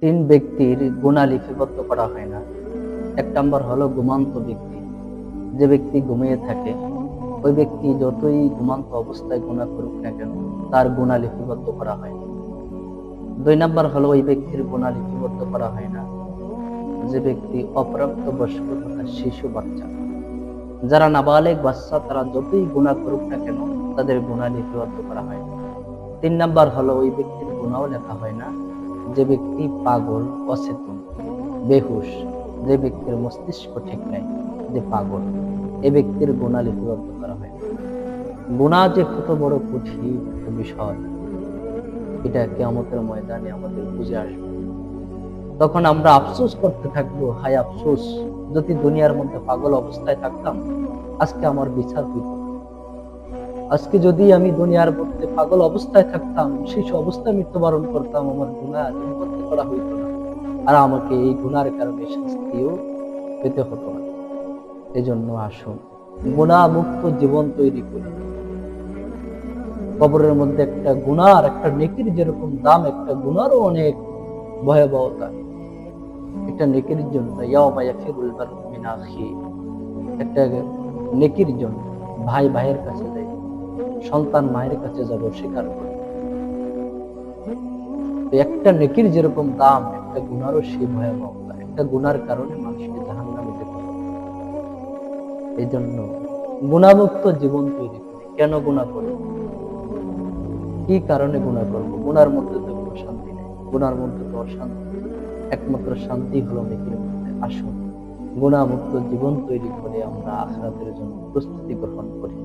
তিন ব্যক্তির গুণা লিপিবদ্ধ করা হয় না। এক নম্বর হলো ঘুমান্ত ব্যক্তি। যে ব্যক্তি ঘুমিয়ে থাকে, ওই ব্যক্তি যতই ঘুমান্ত অবস্থায় গুণা করুক না কেন, তার গুণা লিপিবদ্ধ করা হয় না। দুই নম্বর হলো ওই ব্যক্তির গুণা লিপিবদ্ধ করা হয় না। যে ব্যক্তি অপ্রাপ্ত বয়স্ক তথা শিশু বাচ্চা। যারা নাবালেক বাচ্চা, তারা যতই গুণা করুক না কেন, তাদের গুণা লিপিবদ্ধ করা হয় তিন নাম্বার হলো ওই ব্যক্তির গুণাও লেখা হয় না। যে ব্যক্তি পাগল, অচেতন, বেহুশ, যে ব্যক্তির মস্তিষ্ক ঠিক নাই, যে পাগল, এ ব্যক্তির গুণা লিপিবদ্ধ করা হয় গুণা যে কত বড় কঠিন বিষয়, এটা কেয়ামতের ময়দানে আমাদের বুঝে আসবে তখন আমরা আফসোস করতে থাকব, হায় আফসোস, যদি দুনিয়ার মধ্যে পাগল অবস্থায় থাকতাম, আজকে আমার বিচার হইত। আজকে যদি আমি দুনিয়ার মধ্যে পাগল অবস্থায় থাকতাম শিশু অবস্থায় মৃত্যুবরণ করতাম, আমার গুণা লিপিবদ্ধ করা হইতো না। আর আমাকে এই গুণার কারণে শাস্তিও পেতে হতো না। এজন্য আসুন গুণা মুক্ত জীবন তৈরি করি। কবরের মধ্যে একটা গুনার একটা নেকির যেরকম দাম, একটা গুনারও অনেক ভয়াবহতা। একটা নেকির জন্য একটা নেকির জন্য ভাই ভাইয়ের কাছে যায় সন্তান মায়ের কাছে যাব স্বীকার করে। তো একটা নেকির যেরকম দাম, একটা গুনারও সেই ভয়াবহতা একটা গুনার কারণে মানুষকে জাহান্নামে যেতে হবে। এই জন্য গুণামুক্ত জীবন তৈরি করি। কেন গুণা করি? কি কারণে গুণা করব? গুনার মধ্যে তো কোনো শান্তি নেই। গুনার মধ্যে তো অশান্তি। একমাত্র শান্তি হলো নেকির মধ্যে আসুন গুণামুক্ত জীবন তৈরি করে আমরা আখরাতের জন্য প্রস্তুতি গ্রহণ করি।